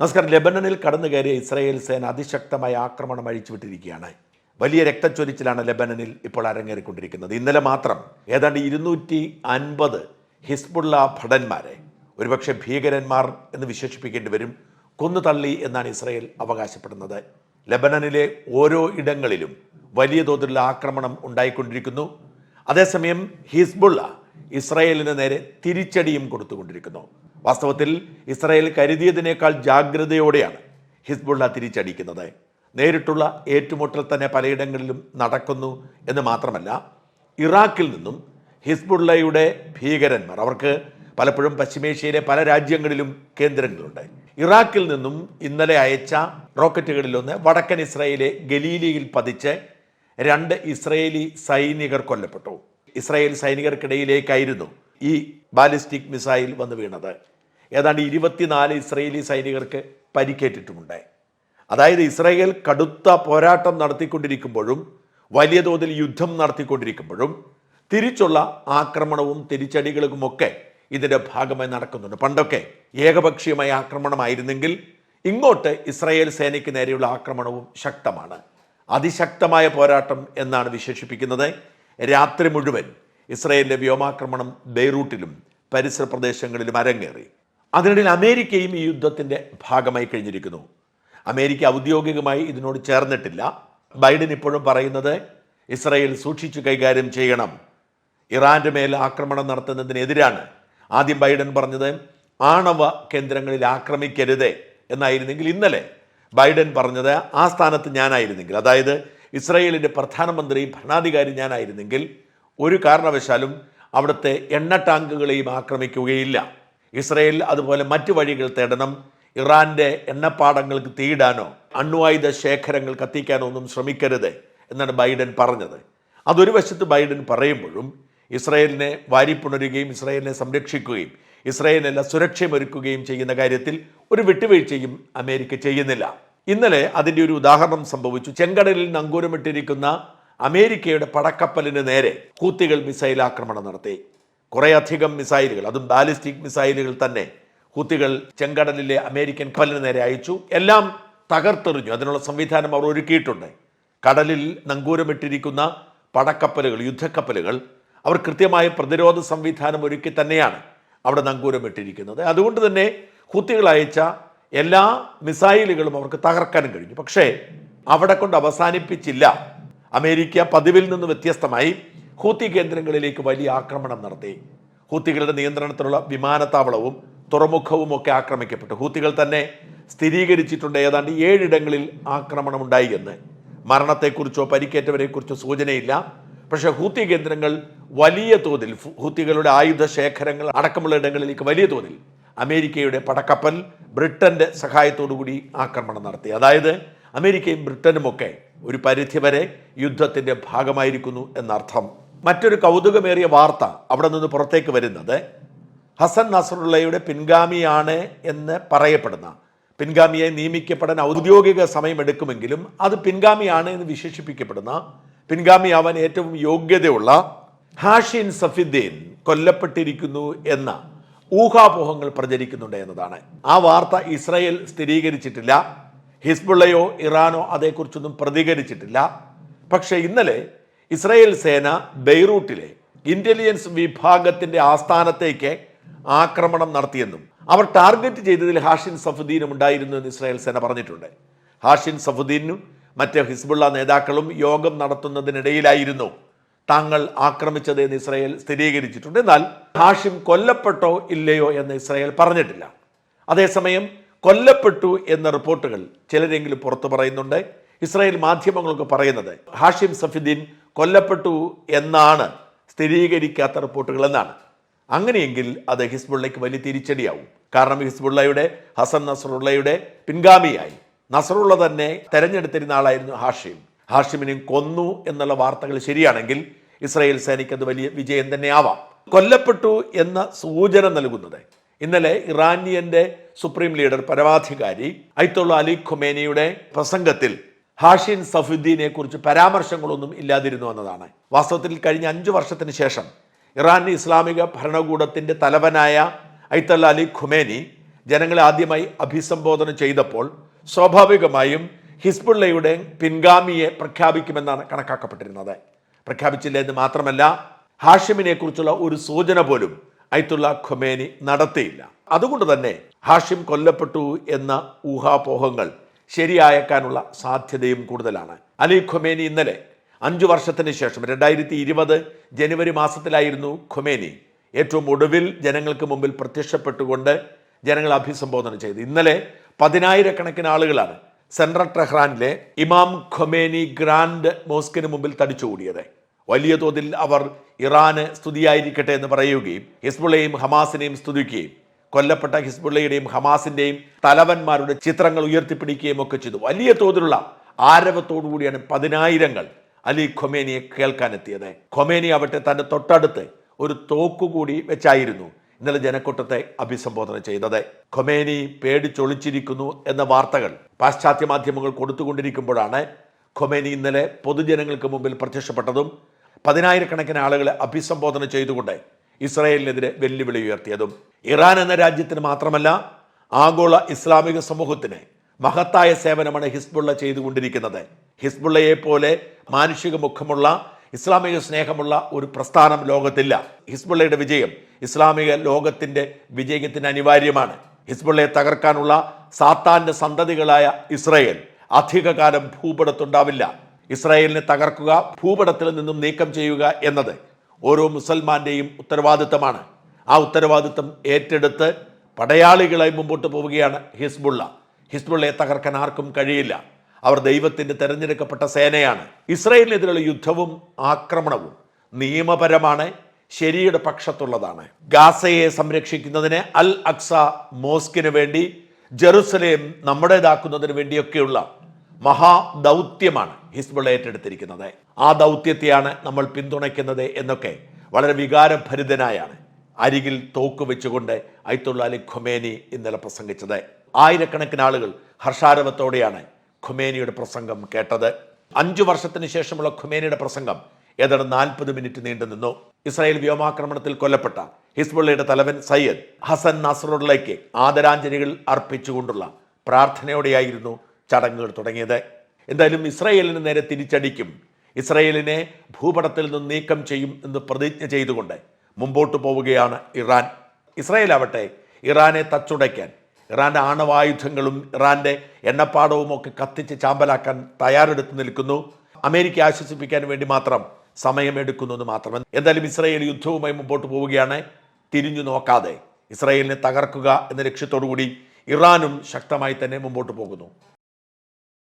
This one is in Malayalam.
നമസ്കാരം. ലെബനനിൽ കടന്നു കയറിയ ഇസ്രായേൽ സേന അതിശക്തമായ ആക്രമണം അഴിച്ചുവിട്ടിരിക്കുകയാണ്. വലിയ രക്തച്ചൊരിച്ചിലാണ് ലെബനനിൽ ഇപ്പോൾ അരങ്ങേറിക്കൊണ്ടിരിക്കുന്നത്. ഇന്നലെ മാത്രം ഏതാണ്ട് ഇരുന്നൂറ്റി അൻപത് ഹിസ്ബുള്ള ഭടന്മാരെ ഒരുപക്ഷെ ഭീകരന്മാർ എന്ന് വിശേഷിപ്പിക്കേണ്ടി വരും കൊന്നു തള്ളി എന്നാണ് ഇസ്രായേൽ അവകാശപ്പെടുന്നത്. ലെബനനിലെ ഓരോ ഇടങ്ങളിലും വലിയ തോതിലുള്ള ആക്രമണം ഉണ്ടായിക്കൊണ്ടിരിക്കുന്നു. അതേസമയം ഹിസ്ബുള്ള ഇസ്രായേലിന് നേരെ തിരിച്ചടിയും കൊടുത്തുകൊണ്ടിരിക്കുന്നു. വാസ്തവത്തിൽ ഇസ്രായേൽ കരുതിയതിനേക്കാൾ ജാഗ്രതയോടെയാണ് ഹിസ്ബുള്ള തിരിച്ചടിക്കുന്നത്. നേരിട്ടുള്ള ഏറ്റുമുട്ടൽ തന്നെ പലയിടങ്ങളിലും നടക്കുന്നു എന്ന് മാത്രമല്ല ഇറാഖിൽ നിന്നും ഹിസ്ബുള്ളയുടെ ഭീകരന്മാർ അവർക്ക് പലപ്പോഴും പശ്ചിമേഷ്യയിലെ പല രാജ്യങ്ങളിലും കേന്ദ്രങ്ങളുണ്ട്. ഇറാഖിൽ നിന്നും ഇന്നലെ അയച്ച റോക്കറ്റുകളിലൊന്ന് വടക്കൻ ഇസ്രായേലിലെ ഗലീലിയിൽ പതിച്ച് രണ്ട് ഇസ്രയേലി സൈനികർ കൊല്ലപ്പെട്ടു. ഇസ്രായേൽ സൈനികർക്കിടയിലേക്കായിരുന്നു ഈ ബാലിസ്റ്റിക് മിസൈൽ വന്ന് വീണത്. ഏതാണ്ട് ഇരുപത്തിനാല് ഇസ്രയേലി സൈനികർക്ക് പരിക്കേറ്റിട്ടുമുണ്ട് അതായത് ഇസ്രയേൽ കടുത്ത പോരാട്ടം നടത്തിക്കൊണ്ടിരിക്കുമ്പോഴും വലിയ തോതിൽ യുദ്ധം നടത്തിക്കൊണ്ടിരിക്കുമ്പോഴും തിരിച്ചുള്ള ആക്രമണവും തിരിച്ചടികളുമൊക്കെ ഇതിന്റെ ഭാഗമായി നടക്കുന്നുണ്ട്. പണ്ടൊക്കെ ഏകപക്ഷീയമായ ആക്രമണമായിരുന്നെങ്കിൽ ഇങ്ങോട്ട് ഇസ്രായേൽ സേനയ്ക്ക് നേരെയുള്ള ആക്രമണവും ശക്തമാണ്. അതിശക്തമായ പോരാട്ടം എന്നാണ് വിശേഷിപ്പിക്കുന്നത്. രാത്രി മുഴുവൻ ഇസ്രയേലിന്റെ വ്യോമാക്രമണം ബെയ്റൂട്ടിലും പരിസര പ്രദേശങ്ങളിലും അരങ്ങേറി. അതിനിടയിൽ അമേരിക്കയും ഈ യുദ്ധത്തിന്റെ ഭാഗമായി കഴിഞ്ഞിരിക്കുന്നു. അമേരിക്ക ഔദ്യോഗികമായി ഇതിനോട് ചേർന്നിട്ടില്ല. ബൈഡൻ ഇപ്പോഴും പറയുന്നത് ഇസ്രയേൽ സൂക്ഷിച്ചു കൈകാര്യം ചെയ്യണം. ഇറാന്റെ മേൽ ആക്രമണം നടത്തുന്നതിനെതിരാണ്. ആദ്യം ബൈഡൻ പറഞ്ഞത് ആണവ കേന്ദ്രങ്ങളിൽ ആക്രമിക്കരുത് എന്നായിരുന്നെങ്കിൽ ഇന്നലെ ബൈഡൻ പറഞ്ഞത് ആ സ്ഥാനത്ത് ഞാനായിരുന്നെങ്കിൽ അതായത് ഇസ്രയേലിന്റെ പ്രധാനമന്ത്രി ഭരണാധികാരി ഞാനായിരുന്നെങ്കിൽ ഒരു കാരണവശാലും അവിടുത്തെ എണ്ണ ടാങ്കുകളെയും ആക്രമിക്കുകയില്ല. ഇസ്രയേൽ അതുപോലെ മറ്റു വഴികൾ തേടണം. ഇറാന്റെ എണ്ണപ്പാടങ്ങൾക്ക് തീയിടാനോ അണ്വായുധ ശേഖരങ്ങൾ കത്തിക്കാനോ ഒന്നും ശ്രമിക്കരുത് എന്നാണ് ബൈഡൻ പറഞ്ഞത്. അതൊരു വശത്ത് ബൈഡൻ പറയുമ്പോഴും ഇസ്രായേലിനെ വാരിപ്പുണരുകയും ഇസ്രയേലിനെ സംരക്ഷിക്കുകയും ഇസ്രയേലിനെല്ലാം സുരക്ഷയൊരുക്കുകയും ചെയ്യുന്ന കാര്യത്തിൽ ഒരു വിട്ടുവീഴ്ചയും അമേരിക്ക ചെയ്യുന്നില്ല. ഇന്നലെ അതിന്റെ ഒരു ഉദാഹരണം സംഭവിച്ചു. ചെങ്കടലിൽ നങ്കൂരമിട്ടിരിക്കുന്ന അമേരിക്കയുടെ പടക്കപ്പലിന് നേരെ ഹൂത്തികൾ മിസൈൽ ആക്രമണം നടത്തി. കുറേയധികം മിസൈലുകൾ അതും ബാലിസ്റ്റിക് മിസൈലുകൾ തന്നെ ഹൂത്തികൾ ചെങ്കടലിലെ അമേരിക്കൻ കപ്പലിന് നേരെ അയച്ചു. എല്ലാം തകർത്തെറിഞ്ഞു. അതിനുള്ള സംവിധാനം അവർ ഒരുക്കിയിട്ടുണ്ട്. കടലിൽ നങ്കൂരമിട്ടിരിക്കുന്ന പടക്കപ്പലുകൾ യുദ്ധക്കപ്പലുകൾ അവർ കൃത്യമായ പ്രതിരോധ സംവിധാനം ഒരുക്കി തന്നെയാണ് അവിടെ നങ്കൂരമിട്ടിരിക്കുന്നത്. അതുകൊണ്ട് തന്നെ ഹൂത്തികൾ അയച്ച എല്ലാ മിസൈലുകളും അവർക്ക് തകർക്കാനും കഴിഞ്ഞു. പക്ഷേ അവിടെ കൊണ്ട് അവസാനിപ്പിച്ചില്ല അമേരിക്ക പതിവിൽ നിന്ന് വ്യത്യസ്തമായി ഹൂത്തി കേന്ദ്രങ്ങളിലേക്ക് വലിയ ആക്രമണം നടത്തി. ഹൂത്തികളുടെ നിയന്ത്രണത്തിലുള്ള വിമാനത്താവളവും തുറമുഖവും ഒക്കെ ആക്രമിക്കപ്പെട്ടു. ഹൂത്തികൾ തന്നെ സ്ഥിരീകരിച്ചിട്ടുണ്ട്. ഏതാണ്ട് ഏഴിടങ്ങളിൽ ആക്രമണം ഉണ്ടായി എന്ന്. മരണത്തെക്കുറിച്ചോ പരിക്കേറ്റവരെക്കുറിച്ചോ സൂചനയില്ല. പക്ഷേ ഹൂത്തി കേന്ദ്രങ്ങൾ വലിയ തോതിൽ ഹൂത്തികളുടെ ആയുധ ശേഖരങ്ങൾ അടക്കമുള്ള ഇടങ്ങളിലേക്ക് വലിയ തോതിൽ അമേരിക്കയുടെ പടക്കപ്പൽ ബ്രിട്ടന്റെ സഹായത്തോടുകൂടി ആക്രമണം നടത്തി. അതായത് അമേരിക്കയും ബ്രിട്ടനുമൊക്കെ ഒരു പരിധിവരെ യുദ്ധത്തിന്റെ ഭാഗമായിരിക്കുന്നു എന്നർത്ഥം. മറ്റൊരു കൗതുകമേറിയ വാർത്ത അവിടെ നിന്ന് പുറത്തേക്ക് വരുന്നത് ഹസൻ നസറുള്ളയുടെ പിൻഗാമിയാണ് എന്ന് പറയപ്പെടുന്ന പിൻഗാമിയെ നിയമിക്കപ്പെടാൻ ഔദ്യോഗിക സമയമെടുക്കുമെങ്കിലും അത് പിൻഗാമിയാണ് എന്ന് വിശേഷിപ്പിക്കപ്പെടുന്ന പിൻഗാമിയാവാൻ ഏറ്റവും യോഗ്യതയുള്ള ഹാഷിൻ സഫിദ്ദീൻ കൊല്ലപ്പെട്ടിരിക്കുന്നു എന്ന ഊഹാപോഹങ്ങൾ പ്രചരിക്കുന്നുണ്ട് എന്നതാണ്. ആ വാർത്ത ഇസ്രയേൽ സ്ഥിരീകരിച്ചിട്ടില്ല. ഹിസ്ബുള്ളയോ ഇറാനോ അതേക്കുറിച്ചൊന്നും പ്രതികരിച്ചിട്ടില്ല. പക്ഷേ ഇന്നലെ ഇസ്രായേൽ സേന ബെയ്റൂട്ടിലെ ഇന്റലിജൻസ് വിഭാഗത്തിന്റെ ആസ്ഥാനത്തേക്ക് ആക്രമണം നടത്തിയെന്നും അവർ ടാർഗറ്റ് ചെയ്തതിൽ ഹാഷിൻ സഫുദ്ദീനും ഉണ്ടായിരുന്നു എന്ന് ഇസ്രായേൽ സേന പറഞ്ഞിട്ടുണ്ട്. ഹാഷിൻ സഫുദ്ദീനും മറ്റ് ഹിസ്ബുള്ള നേതാക്കളും യോഗം നടത്തുന്നതിനിടയിലായിരുന്നു താങ്കൾ ആക്രമിച്ചത് എന്ന് ഇസ്രായേൽ സ്ഥിരീകരിച്ചിട്ടുണ്ട്. എന്നാൽ ഹാഷിം കൊല്ലപ്പെട്ടോ ഇല്ലയോ എന്ന് ഇസ്രായേൽ പറഞ്ഞിട്ടില്ല. അതേസമയം കൊല്ലപ്പെട്ടു എന്ന റിപ്പോർട്ടുകൾ ചിലരെങ്കിലും പുറത്തു പറയുന്നുണ്ട്. ഇസ്രായേൽ മാധ്യമങ്ങളൊക്കെ പറയുന്നത് ഹാഷിം സഫിദ്ദീൻ കൊല്ലപ്പെട്ടു എന്നാണ് സ്ഥിരീകരിക്കാത്ത റിപ്പോർട്ടുകൾ എന്നാണ്. അങ്ങനെയെങ്കിൽ അത് ഹിസ്ബുള്ളയ്ക്ക് വലിയ തിരിച്ചടിയാവും. കാരണം ഹിസ്ബുള്ളയുടെ ഹസൻ നസറുള്ളയുടെ പിൻഗാമിയായി. നസറുള്ള തന്നെ തെരഞ്ഞെടുത്തിരുന്ന ആളായിരുന്നു ഹാഷിം. ഹാഷിമിനെയും കൊന്നു എന്നുള്ള വാർത്തകൾ ശരിയാണെങ്കിൽ ഇസ്രായേൽ സേനയ്ക്ക് അത് വലിയ വിജയം തന്നെയാവാം. കൊല്ലപ്പെട്ടു എന്ന സൂചന നൽകുന്നത് ഇന്നലെ ഇറാനിയന്റെ സുപ്രീം ലീഡർ പരമാധികാരി ഐത്തുള്ള അലി ഖുമേനിയുടെ പ്രസംഗത്തിൽ ഹാഷിൻ സഫുദ്ദീനെ കുറിച്ച് പരാമർശങ്ങളൊന്നും ഇല്ലാതിരുന്നു എന്നതാണ്. വാസ്തവത്തിൽ കഴിഞ്ഞ അഞ്ചു വർഷത്തിന് ശേഷം ഇറാൻ ഇസ്ലാമിക ഭരണകൂടത്തിന്റെ തലവനായ ഐത്തല്ല അലി ഖുമേനി ജനങ്ങളെ ആദ്യമായി അഭിസംബോധന ചെയ്തപ്പോൾ സ്വാഭാവികമായും ഹിസ്ബുള്ളയുടെ പിൻഗാമിയെ പ്രഖ്യാപിക്കുമെന്നാണ് കണക്കാക്കപ്പെട്ടിരുന്നത്. പ്രഖ്യാപിച്ചില്ല എന്ന് മാത്രമല്ല ഹാഷിമിനെ കുറിച്ചുള്ള ഒരു സൂചന പോലും അയത്തുള്ള ഖൊമേനി നടത്തിയില്ല. അതുകൊണ്ട് തന്നെ ഹാഷിം കൊല്ലപ്പെട്ടു എന്ന ഊഹാപോഹങ്ങൾ ശരിയായേക്കാനുള്ള സാധ്യതയും കൂടുതലാണ്. അലി ഖൊമേനി ഇന്നലെ അഞ്ചു വർഷത്തിന് ശേഷം രണ്ടായിരത്തി ഇരുപത് ജനുവരി മാസത്തിലായിരുന്നു ഖൊമേനി ഏറ്റവും ഒടുവിൽ ജനങ്ങൾക്ക് മുമ്പിൽ പ്രത്യക്ഷപ്പെട്ടുകൊണ്ട് ജനങ്ങളെ അഭിസംബോധന ചെയ്തു ഇന്നലെ പതിനായിരക്കണക്കിന് ആളുകളാണ് സെൻട്രൽ ടെഹ്റാനിലെ ഇമാം ഖൊമേനി ഗ്രാൻഡ് മോസ്കിന് മുമ്പിൽ തടിച്ചുകൂടിയത്. വലിയ തോതിൽ അവർ ഇറാന് സ്തുതിയായിരിക്കട്ടെ എന്ന് പറയുകയും ഹിസ്ബുള്ളയും ഹമാസിനെയും സ്തുതിക്കുകയും കൊല്ലപ്പെട്ട ഹിസ്ബുള്ളയുടെയും ഹമാസിന്റെയും തലവന്മാരുടെ ചിത്രങ്ങൾ ഉയർത്തിപ്പിടിക്കുകയും ഒക്കെ ചെയ്തു. വലിയ തോതിലുള്ള ആരവത്തോടുകൂടിയാണ് പതിനായിരങ്ങൾ അലി ഖൊമേനിയെ കേൾക്കാനെത്തിയത്. ഖൊമേനി ആവട്ടെ തന്റെ തൊട്ടടുത്ത് ഒരു തോക്കുകൂടി വെച്ചായിരുന്നു ഇന്നലെ ജനക്കൂട്ടത്തെ അഭിസംബോധന ചെയ്തത്. ഖൊമേനി പേടിച്ചൊളിച്ചിരിക്കുന്നു എന്ന വാർത്തകൾ പാശ്ചാത്യ മാധ്യമങ്ങൾ കൊടുത്തുകൊണ്ടിരിക്കുമ്പോഴാണ് ഖൊമേനി ഇന്നലെ പൊതുജനങ്ങൾക്ക് മുമ്പിൽ പ്രത്യക്ഷപ്പെട്ടതും പതിനായിരക്കണക്കിന് ആളുകളെ അഭിസംബോധന ചെയ്തുകൊണ്ട് ഇസ്രായേലിനെതിരെ വെല്ലുവിളി ഉയർത്തിയതും ഇറാൻ എന്ന രാജ്യത്തിന് മാത്രമല്ല ആഗോള ഇസ്ലാമിക സമൂഹത്തിന് മഹത്തായ സേവനമാണ് ഹിസ്ബുള്ള ചെയ്തുകൊണ്ടിരിക്കുന്നത്. ഹിസ്ബുള്ളയെ പോലെ മാനുഷിക മുഖമുള്ള ഇസ്ലാമിക സ്നേഹമുള്ള ഒരു പ്രസ്ഥാനം ലോകത്തില്ല. ഹിസ്ബുള്ളയുടെ വിജയം ഇസ്ലാമിക ലോകത്തിന്റെ വിജയത്തിന് അനിവാര്യമാണ്. ഹിസ്ബുള്ളയെ തകർക്കാനുള്ള സാത്താന്റെ സന്തതികളായ ഇസ്രായേൽ അധികകാലം ഭൂപടത്തുണ്ടാവില്ല. ഇസ്രായേലിനെ തകർക്കുക ഭൂപടത്തിൽ നിന്നും നീക്കം ചെയ്യുക എന്നത് ഓരോ മുസൽമാന്റെയും ഉത്തരവാദിത്തമാണ്. ആ ഉത്തരവാദിത്തം ഏറ്റെടുത്ത് പടയാളികളായി മുമ്പോട്ട് പോവുകയാണ് ഹിസ്ബുള്ള. ഹിസ്ബുള്ളയെ തകർക്കാൻ ആർക്കും കഴിയില്ല. അവർ ദൈവത്തിന്റെ തെരഞ്ഞെടുക്കപ്പെട്ട സേനയാണ്. ഇസ്രായേലിനെതിരെയുള്ള യുദ്ധവും ആക്രമണവും നിയമപരമാണ് ശരിയുടെ പക്ഷത്തുള്ളതാണ്. ഗാസയെ സംരക്ഷിക്കുന്നതിന് അൽ അക്സ മോസ്കിന് വേണ്ടി ജെറുസലേം നമ്മുടേതാക്കുന്നതിന് വേണ്ടിയൊക്കെയുള്ള മഹാദൗത്യമാണ് ഹിസ്ബുൾ ഏറ്റെടുത്തിരിക്കുന്നത്. ആ ദൗത്യത്തെയാണ് നമ്മൾ പിന്തുണയ്ക്കുന്നത് എന്നൊക്കെ വളരെ വികാരഭരിതനായാണ് അരികിൽ തോക്ക് വെച്ചുകൊണ്ട് അയത്തുള്ള അലി ഖൊമേനി ഇന്നലെ പ്രസംഗിച്ചത്. ആയിരക്കണക്കിന് ആളുകൾ ഹർഷാരവത്തോടെയാണ് ഖുമേനിയുടെ പ്രസംഗം കേട്ടത്. അഞ്ചു വർഷത്തിന് ശേഷമുള്ള ഖുമേനിയുടെ പ്രസംഗം ഏതാണ്ട് നാൽപ്പത് മിനിറ്റ് നീണ്ടു നിന്നു. ഇസ്രായേൽ വ്യോമാക്രമണത്തിൽ കൊല്ലപ്പെട്ട ഹിസ്ബുള്ളയുടെ തലവൻ സയ്യദ് ഹസൻ നസറുള്ളയ്ക്ക് ആദരാഞ്ജലികൾ അർപ്പിച്ചുകൊണ്ടുള്ള പ്രാർത്ഥനയോടെയായിരുന്നു ചടങ്ങുകൾ തുടങ്ങിയത്. എന്തായാലും ഇസ്രയേലിന് നേരെ തിരിച്ചടിക്കും. ഇസ്രയേലിനെ ഭൂപടത്തിൽ നിന്ന് നീക്കം ചെയ്യും എന്ന് പ്രതിജ്ഞ ചെയ്തുകൊണ്ട് മുമ്പോട്ട് പോവുകയാണ് ഇറാൻ. ഇസ്രയേൽ ആവട്ടെ ഇറാനെ തച്ചുടയ്ക്കാൻ ഇറാന്റെ ആണവായുധങ്ങളും ഇറാന്റെ എണ്ണപ്പാടവും ഒക്കെ കത്തിച്ച് ചാമ്പലാക്കാൻ തയ്യാറെടുത്ത് നിൽക്കുന്നു. അമേരിക്ക ആശ്വസിപ്പിക്കാൻ വേണ്ടി മാത്രം സമയമെടുക്കുന്നു എന്ന് മാത്രം. എന്തായാലും ഇസ്രയേൽ യുദ്ധവുമായി മുമ്പോട്ട് പോവുകയാണ്. തിരിഞ്ഞു നോക്കാതെ ഇസ്രയേലിനെ തകർക്കുക എന്ന ലക്ഷ്യത്തോടു കൂടി ഇറാനും ശക്തമായി തന്നെ മുമ്പോട്ട് പോകുന്നു.